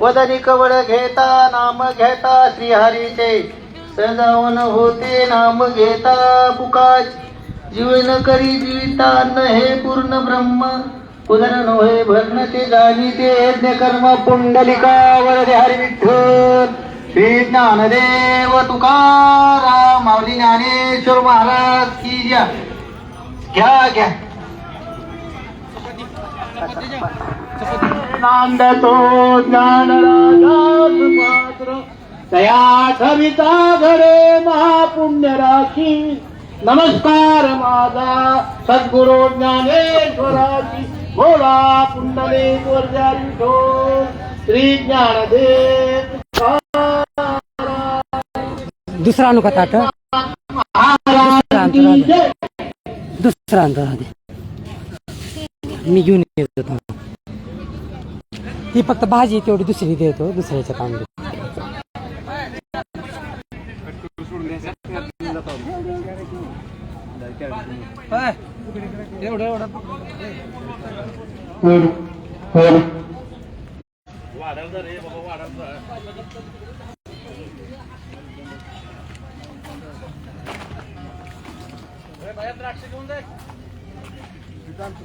वदनी कवड घेता नाम घेता श्रीहरीचे. सजावन होते नाम घेता पुकाच जीवन करी जीवितान्न हे पूर्ण ब्रह्म. पुनर होय भरण ते जाणी ते यज्ञ कर्म पुंडलिका वरदे हरी विठ्ठल श्री ज्ञानदेव तुकाराम माऊली ज्ञानेश्वर महाराज की घ्या घ्या. नांदतो ज्ञानराजाच पात्र ठविता घडे महापुण्य राखी नमस्कार माझा सद्गुरु ज्ञानेश्वराची भोला पुंडले वर्जा श्री ज्ञानदेव दुसरा आणू का ताट. दुसरा आधी मी घेऊन येत होतो. ती फक्त भाजी तेवढी दुसरी देतो दुसऱ्याच्या तांदूळ रे बाबा द्राक्ष घेऊन जाय. はい。